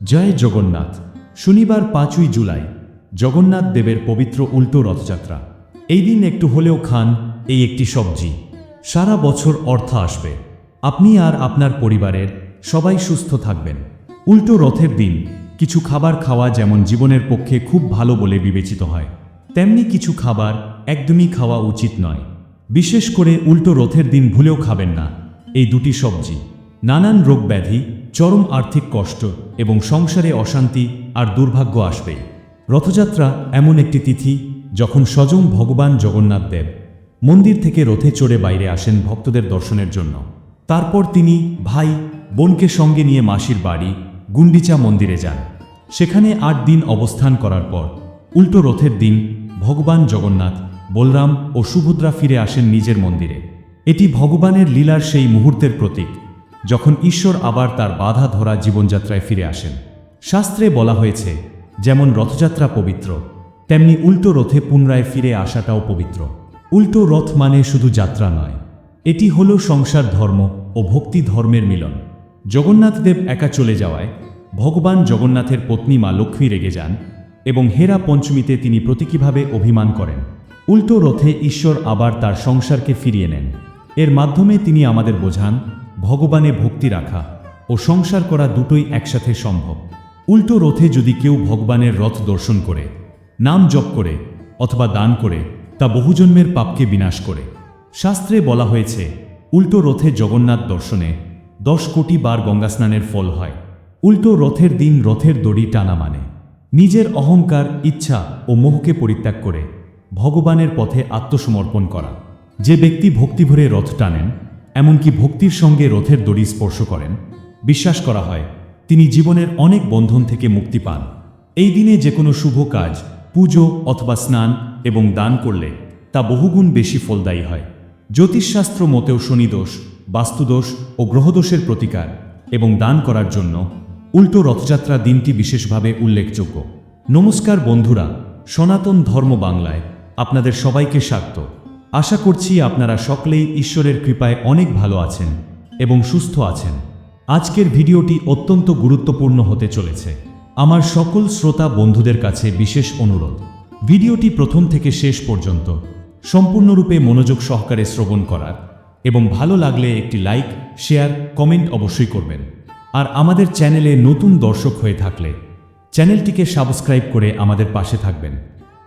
জয় জগন্নাথ। শনিবার পাঁচই জুলাই, জগন্নাথ দেবের পবিত্র উল্টো রথযাত্রা। এই দিন একটু হলেও খান, এই একটি সবজি। সারা বছর অর্থ আসবে। আপনি আর আপনার পরিবারের সবাই সুস্থ থাকবেন। উল্টো রথের দিন কিছু খাবার খাওয়া যেমন জীবনের পক্ষে খুব ভালো বলে বিবেচিত হয়, তেমনি কিছু খাবার একদমই খাওয়া উচিত নয়। বিশেষ করে উল্টো রথের দিন ভুলেও খাবেন না, এই দুটি সবজি। নানান রোগ ব্যাধি চরম আর্থিক কষ্ট এবং সংসারে অশান্তি আর দুর্ভাগ্য আসবে। রথযাত্রা এমন একটি তিথি যখন স্বয়ং ভগবান জগন্নাথ দেব মন্দির থেকে রথে চড়ে বাইরে আসেন ভক্তদের দর্শনের জন্য। তারপর তিনি ভাই, বোনকে সঙ্গে নিয়ে মাসির বাড়ি গুন্ডিচা মন্দিরে যান। সেখানে আট দিন অবস্থান করার পর উল্টো রথের দিন ভগবান জগন্নাথ বলরাম ও সুভদ্রা ফিরে আসেন নিজের মন্দিরে। এটি ভগবানের লীলার সেই মুহূর্তের প্রতীক। যখন ঈশ্বর আবার তার বাধা ধরা জীবনযাত্রায় ফিরে আসেন। শাস্ত্রে বলা হয়েছে, যেমন রথযাত্রা পবিত্র, তেমনি উল্টো রথে পুনরায় ফিরে আসাটাও পবিত্র। উল্টো রথ মানে শুধু যাত্রা নয়, এটি হল সংসার ধর্ম ও ভক্তি ধর্মের মিলন। জগন্নাথ দেব একা চলে যাওয়ায় ভগবান জগন্নাথের পত্নী মা লক্ষ্মী রেগে যান এবং হেরা পঞ্চমীতে তিনি প্রতীকীভাবে অভিমান করেন। উল্টো রথে ঈশ্বর আবার তার সংসারকে ফিরিয়ে নেন। এর মাধ্যমে তিনি আমাদের বোঝান ভগবানে ভক্তি রাখা ও সংসার করা দুটোই একসাথে সম্ভব। উল্টো রথে যদি কেউ ভগবানের রথ দর্শন করে, নাম জপ করে অথবা দান করে, তা বহুজন্মের পাপকে বিনাশ করে। শাস্ত্রে বলা হয়েছে, উল্টো রথে জগন্নাথ দর্শনে দশ কোটি বার গঙ্গাস্নানের ফল হয়। উল্টো রথের দিন রথের দড়ি টানা মানে। নিজের অহংকার, ইচ্ছা ও মোহকে পরিত্যাগ করে ভগবানের পথে আত্মসমর্পণ করা। যে ব্যক্তি ভক্তিভরে রথ টানেন এমনকি ভক্তির সঙ্গে রথের দড়ি স্পর্শ করেন। বিশ্বাস করা হয়, তিনি জীবনের অনেক বন্ধন থেকে মুক্তি পান। এই দিনে যে কোনো শুভ কাজ, পুজো অথবা স্নান এবং দান করলে তা বহুগুণ বেশি ফলদায়ী হয়। জ্যোতিষশাস্ত্র মতেও শনিদোষ, বাস্তুদোষ ও গ্রহদোষের প্রতিকার এবং দান করার জন্য উল্টো রথযাত্রা দিনটি বিশেষভাবে উল্লেখযোগ্য। নমস্কার বন্ধুরা, সনাতন ধর্ম বাংলায় আপনাদের সবাইকে স্বাগত। আশা করছি আপনারা সকলেই ঈশ্বরের কৃপায় অনেক ভালো আছেন এবং সুস্থ আছেন। আজকের ভিডিওটি অত্যন্ত গুরুত্বপূর্ণ হতে চলেছে। আমার সকল শ্রোতা বন্ধুদের কাছে বিশেষ অনুরোধ। ভিডিওটি প্রথম থেকে শেষ পর্যন্ত সম্পূর্ণরূপে মনোযোগ সহকারে শ্রবণ করার এবং ভালো লাগলে একটি লাইক, শেয়ার, কমেন্ট অবশ্যই করবেন। আর আমাদের চ্যানেলে নতুন দর্শক হয়ে থাকলে চ্যানেলটিকে সাবস্ক্রাইব করে আমাদের পাশে থাকবেন।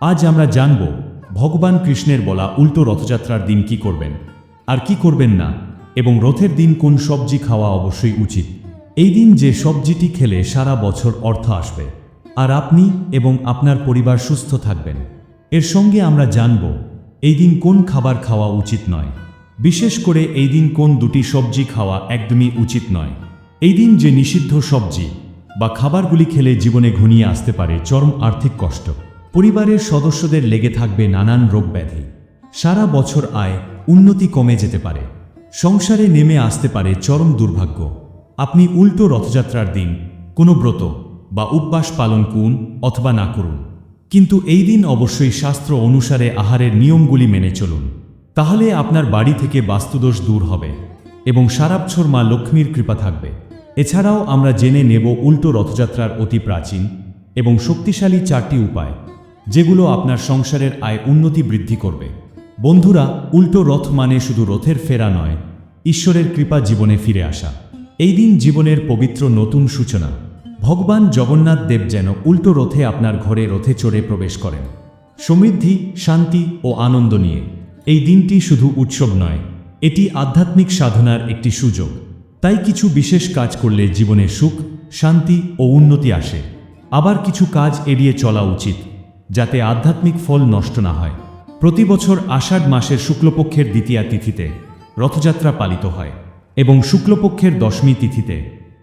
আজ আমরা জানব ভগবান কৃষ্ণের বলা উল্টো রথযাত্রার দিন কি করবেন? আর কি করবেন না? এবং রথের দিন কোন সবজি খাওয়া অবশ্যই উচিত? এই দিন যে সবজিটি খেলে সারা বছর অর্থ আসবে। আর আপনি এবং আপনার পরিবার সুস্থ থাকবেন। এর সঙ্গে আমরা জানব, এই দিন কোন খাবার খাওয়া উচিত নয়। বিশেষ করে এই দিন কোন দুটি সবজি খাওয়া একদমই উচিত নয়। এই দিন যে নিষিদ্ধ সবজি বা খাবারগুলি খেলে জীবনে ঘনিয়ে আসতে পারে চরম আর্থিক কষ্ট। পরিবারের সদস্যদের লেগে থাকবে নানান রোগ ব্যাধি। সারা বছর আয় উন্নতি কমে যেতে পারে। সংসারে নেমে আসতে পারে চরম দুর্ভাগ্য। আপনি উল্টো রথযাত্রার দিন কোনো ব্রত বা উপবাস পালন করুন অথবা না করুন। কিন্তু এই দিন অবশ্যই শাস্ত্র অনুসারে আহারের নিয়মগুলি মেনে চলুন। তাহলে আপনার বাড়ি থেকে বাস্তুদোষ দূর হবে এবং সারাবছর মা লক্ষ্মীর কৃপা থাকবে। এছাড়াও আমরা জেনে নেব উল্টো রথযাত্রার অতি প্রাচীন এবং শক্তিশালী চারটি উপায়। যেগুলো আপনার সংসারের আয় উন্নতি বৃদ্ধি করবে। বন্ধুরা, উল্টো রথ মানে শুধু রথের ফেরা নয়, ঈশ্বরের কৃপা জীবনে ফিরে আসা। এই দিন জীবনের পবিত্র নতুন সূচনা। ভগবান জগন্নাথ দেব যেন উল্টো রথে আপনার ঘরে রথে চড়ে প্রবেশ করেন। সমৃদ্ধি, শান্তি ও আনন্দ নিয়ে। এই দিনটি শুধু উৎসব নয়, এটি আধ্যাত্মিক সাধনার একটি সুযোগ। তাই কিছু বিশেষ কাজ করলে জীবনে সুখ, শান্তি ও উন্নতি আসে। আবার কিছু কাজ এড়িয়ে চলা উচিত। যাতে আধ্যাত্মিক ফল নষ্ট না হয়। প্রতি বছর আষাঢ় মাসের শুক্লপক্ষের দ্বিতীয়া তিথিতে রথযাত্রা পালিত হয় এবং শুক্লপক্ষের দশমী তিথিতে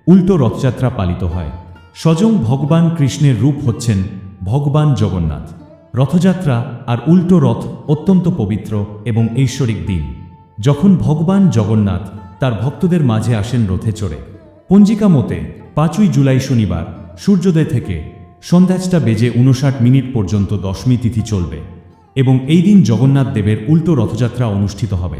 উল্টো রথযাত্রা পালিত হয়। স্বয়ং ভগবান কৃষ্ণের রূপ হচ্ছেন ভগবান জগন্নাথ। রথযাত্রা আর উল্টো রথ অত্যন্ত পবিত্র এবং ঐশ্বরিক দিন। যখন ভগবান জগন্নাথ তার ভক্তদের মাঝে আসেন রথে চড়ে। পঞ্জিকা মতে পাঁচই জুলাই শনিবার সূর্যোদয় থেকে সন্ধ্যাচটা বেজে উনষাট মিনিট পর্যন্ত দশমী তিথি চলবে এবং এই দিন জগন্নাথ দেবের উল্টো রথযাত্রা অনুষ্ঠিত হবে।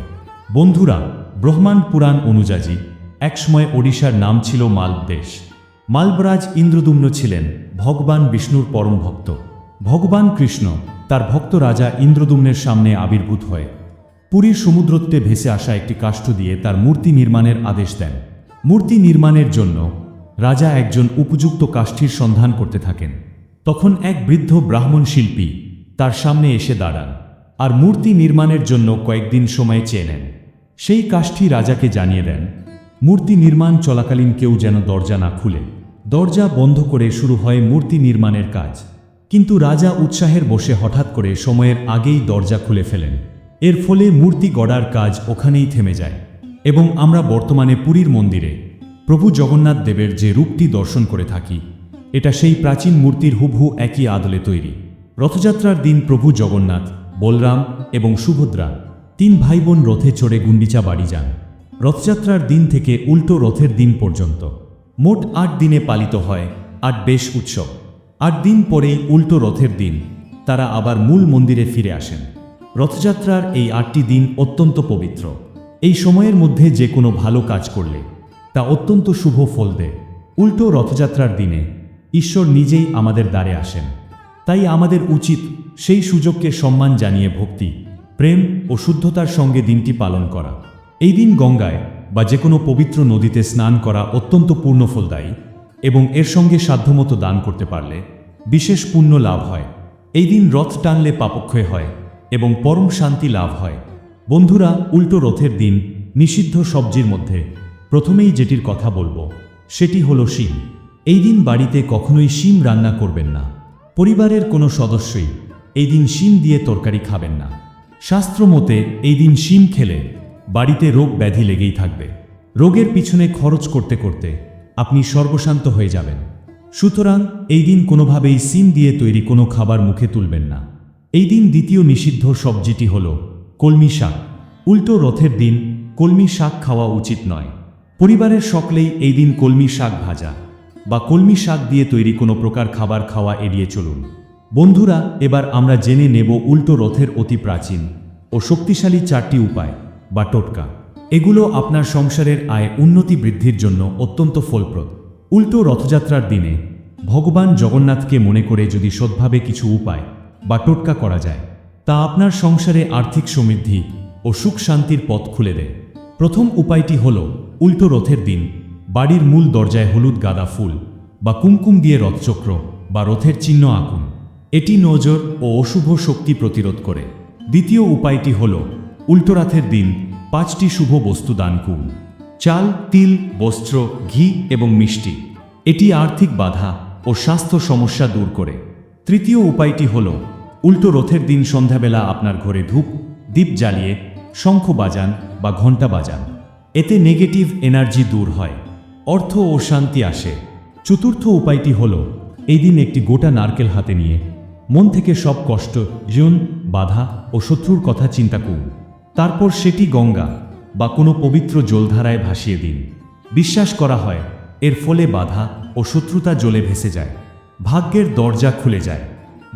বন্ধুরা, ব্রহ্মাণ্ড পুরাণ অনুযায়ী একসময় ওড়িশার নাম ছিল মালদেশ মালবরাজ ইন্দ্রদুম্ন ছিলেন ভগবান বিষ্ণুর পরম ভক্ত। ভগবান কৃষ্ণ তার ভক্ত রাজা ইন্দ্রদুম্নের সামনে আবির্ভূত হয়ে পুরীর সমুদ্রত্বে ভেসে আসা একটি কাষ্ঠ দিয়ে তার মূর্তি নির্মাণের আদেশ দেন। মূর্তি নির্মাণের জন্য রাজা একজন উপযুক্ত কাষ্ঠীর সন্ধান করতে থাকেন। তখন এক বৃদ্ধ ব্রাহ্মণ শিল্পী তার সামনে এসে দাঁড়ান আর মূর্তি নির্মাণের জন্য কয়েকদিন সময় চেয়ে নেন। সেই কাষ্ঠি রাজাকে জানিয়ে দেন, মূর্তি নির্মাণ চলাকালীন কেউ যেন দরজা না খুলে। দরজা বন্ধ করে শুরু হয় মূর্তি নির্মাণের কাজ। কিন্তু রাজা উৎসাহের বসে হঠাৎ করে সময়ের আগেই দরজা খুলে ফেলেন। এর ফলে মূর্তি গড়ার কাজ ওখানেই থেমে যায় এবং আমরা বর্তমানে পুরীর মন্দিরে প্রভু জগন্নাথ দেবের যে রূপটি দর্শন করে থাকি, এটা সেই প্রাচীন মূর্তির হুবহু একই আদলে তৈরি। রথযাত্রার দিন প্রভু জগন্নাথ, বলরাম এবং সুভদ্রা তিন ভাই বোন রথে চড়ে গুন্ডিচা বাড়ি যান। রথযাত্রার দিন থেকে উল্টো রথের দিন পর্যন্ত। মোট আট দিনে পালিত হয় আট বেশ উৎসব। আট দিন পরেই উল্টো রথের দিন, তারা আবার মূল মন্দিরে ফিরে আসেন। রথযাত্রার এই আটটি দিন অত্যন্ত পবিত্র। এই সময়ের মধ্যে যে কোনো ভালো কাজ করলে তা অত্যন্ত শুভ ফল দেয়। উল্টো রথযাত্রার দিনে ঈশ্বর নিজেই আমাদের দ্বারে আসেন। তাই আমাদের উচিত সেই সুযোগকে সম্মান জানিয়ে ভক্তি, প্রেম ও শুদ্ধতার সঙ্গে দিনটি পালন করা। এই দিন গঙ্গায় বা যে কোনো পবিত্র নদীতে স্নান করা অত্যন্ত পূর্ণফলদায়ী এবং এর সঙ্গে সাধ্যমতো দান করতে পারলে বিশেষ পুণ্য লাভ হয়। এই দিন রথ টানলে পাপক্ষয় হয় এবং পরম শান্তি লাভ হয়। বন্ধুরা, উল্টো রথের দিন নিষিদ্ধ সবজির মধ্যে প্রথমেই যেটির কথা বলব, সেটি হলো শিম। এই দিন বাড়িতে কখনোই শিম রান্না করবেন না। পরিবারের কোনো সদস্যই এই দিন শিম দিয়ে তরকারি খাবেন না। শাস্ত্র মতে, এই দিন শিম খেলে বাড়িতে রোগ ব্যাধি লেগেই থাকবে। রোগের পিছনে খরচ করতে করতে আপনি সর্বশান্ত হয়ে যাবেন। সুতরাং এই দিন কোনোভাবেই সিম দিয়ে তৈরি কোনো খাবার মুখে তুলবেন না। এই দিন দ্বিতীয় নিষিদ্ধ সবজিটি হল কলমি শাক। উল্টো রথের দিন কলমি শাক খাওয়া উচিত নয়। পরিবারের সকলেই এই দিন কলমি শাক ভাজা বা কলমি শাক দিয়ে তৈরি কোনো প্রকার খাবার খাওয়া এড়িয়ে চলুন। বন্ধুরা, এবার আমরা জেনে নেব উল্টো রথের অতি প্রাচীন ও শক্তিশালী চারটি উপায় বা টোটকা। এগুলো আপনার সংসারের আয় উন্নতি বৃদ্ধির জন্য অত্যন্ত ফলপ্রদ। উল্টো রথযাত্রার দিনে ভগবান জগন্নাথকে মনে করে যদি সৎভাবে কিছু উপায় বা টোটকা করা যায়, তা আপনার সংসারে আর্থিক সমৃদ্ধি ও সুখ শান্তির পথ খুলে দেয়। প্রথম উপায়টি হল উল্টো রথের দিন, বাড়ির মূল দরজায় হলুদ গাঁদা ফুল বা কুমকুম দিয়ে রথচক্র বা রথের চিহ্ন আঁকুন। এটি নজর ও অশুভ শক্তি প্রতিরোধ করে। দ্বিতীয় উপায়টি হল, উল্টো রথের দিন পাঁচটি শুভ বস্তু দান করুন। চাল, তিল, বস্ত্র, ঘি এবং মিষ্টি। এটি আর্থিক বাধা ও স্বাস্থ্য সমস্যা দূর করে। তৃতীয় উপায়টি হল, উল্টো রথের দিন সন্ধ্যাবেলা আপনার ঘরে ধূপ, দীপ জ্বালিয়ে শঙ্খ বাজান বা ঘণ্টা বাজান। এতে নেগেটিভ এনার্জি দূর হয়, অর্থ ও শান্তি আসে। চতুর্থ উপায়টি হল, এই দিন একটি গোটা নারকেল হাতে নিয়ে, মন থেকে সব কষ্ট জীবন বাধা ও শত্রুর কথা চিন্তা করুন। তারপর সেটি গঙ্গা বা কোনো পবিত্র জলধারায় ভাসিয়ে দিন। বিশ্বাস করা হয়, এর ফলে বাধা ও শত্রুতা জলে ভেসে যায়, ভাগ্যের দরজা খুলে যায়।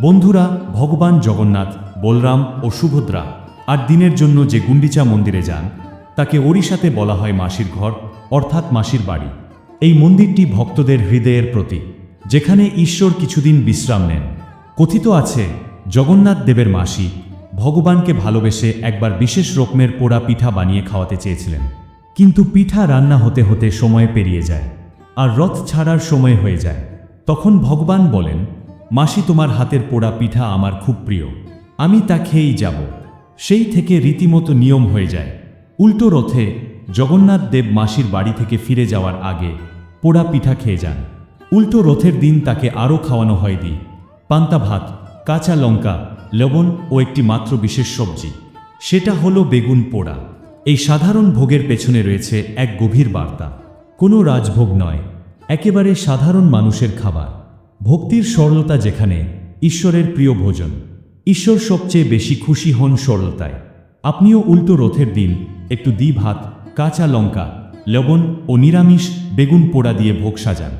বন্ধুরা, ভগবান জগন্নাথ, বলরাম ও সুভদ্রা, আর দিনের জন্য যে গুন্ডিচা মন্দিরে যান তাকে ওড়িশাতে বলা হয় মাসির ঘর, অর্থাৎ মাসির বাড়ি। এই মন্দিরটি ভক্তদের হৃদয়ের প্রতীক, যেখানে ঈশ্বর কিছুদিন বিশ্রাম নেন। কথিত আছে, জগন্নাথ দেবের মাসি ভগবানকে ভালোবেসে একবার বিশেষ রকমের পোড়া পিঠা বানিয়ে খাওয়াতে চেয়েছিলেন। কিন্তু পিঠা রান্না হতে হতে সময় পেরিয়ে যায়, আর রথ ছাড়ার সময় হয়ে যায়। তখন ভগবান বলেন, মাসি, তোমার হাতের পোড়া পিঠা আমার খুব প্রিয়। আমি তা খেয়েই যাব। সেই থেকে রীতিমতো নিয়ম হয়ে যায় উল্টো রথে জগন্নাথ দেব মাসির বাড়ি থেকে ফিরে যাওয়ার আগে পোড়া পিঠা খেয়ে যান। উল্টো রথের দিন তাকে আরও খাওয়ানো হয় দি পান্তা ভাত, কাঁচা লঙ্কা, লবণ ও একটি মাত্র বিশেষ সবজি। সেটা হলো বেগুন পোড়া। এই সাধারণ ভোগের পেছনে রয়েছে এক গভীর বার্তা। কোনো রাজভোগ নয়। একেবারে সাধারণ মানুষের খাবার। ভক্তির সরলতা যেখানে, ঈশ্বরের প্রিয় ভোজন। ঈশ্বর সবচেয়ে বেশি খুশি হন সরলতায়। আপনিও উল্টো রথের দিন, একটু দি ভাত কাঁচা লঙ্কা, লবণ ও নিরামিষ বেগুন পোড়া দিয়ে ভোগ সাজান।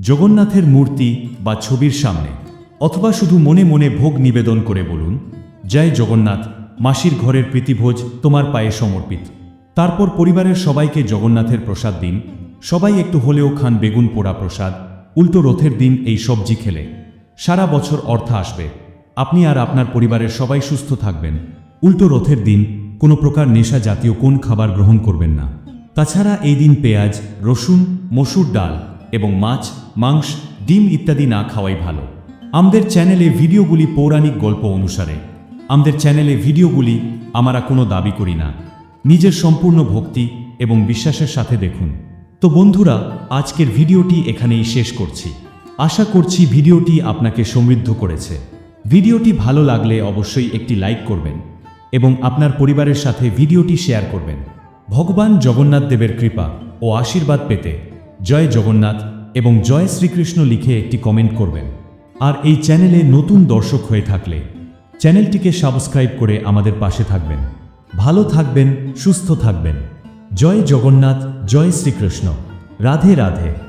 জগন্নাথের মূর্তি বা ছবির সামনে, অথবা শুধু মনে মনে ভোগ নিবেদন করে বলুন, জয় জগন্নাথ, মাসির ঘরের প্রীতিভোজ তোমার পায়ে সমর্পিত। তারপর পরিবারের সবাইকে জগন্নাথের প্রসাদ দিন, সবাই একটু হলেও খান বেগুন পোড়া প্রসাদ, উল্টো রথের দিন এই সবজি খেলে। সারা বছর অর্থ আসবে। আপনি আর আপনার পরিবারের সবাই সুস্থ থাকবেন। উল্টো রথের দিন কোনো প্রকার নেশা জাতীয় কোন খাবার গ্রহণ করবেন না। তাছাড়া এই দিন পেঁয়াজ, রসুন, মসুর ডাল এবং মাছ, মাংস, ডিম ইত্যাদি না খাওয়াই ভালো। আমাদের চ্যানেলে ভিডিওগুলি পৌরাণিক গল্প অনুসারে। আমাদের চ্যানেলে ভিডিওগুলি আমরা কোনো দাবি করি না। নিজের সম্পূর্ণ ভক্তি এবং বিশ্বাসের সাথে দেখুন। তো বন্ধুরা, আজকের ভিডিওটি এখানেই শেষ করছি। আশা করছি ভিডিওটি আপনাকে সমৃদ্ধ করেছে। ভিডিওটি ভালো লাগলে অবশ্যই একটি লাইক করবেন। এবং আপনার পরিবারের সাথে ভিডিওটি শেয়ার করবেন। ভগবান জগন্নাথ দেবের কৃপা ও আশীর্বাদ পেতে জয় জগন্নাথ এবং জয় শ্রীকৃষ্ণ লিখে একটি কমেন্ট করবেন। আর এই চ্যানেলে নতুন দর্শক হয়ে থাকলে চ্যানেলটিকে সাবস্ক্রাইব করে আমাদের পাশে থাকবেন। ভালো থাকবেন, সুস্থ থাকবেন। জয় জগন্নাথ, জয় শ্রীকৃষ্ণ। রাধে রাধে।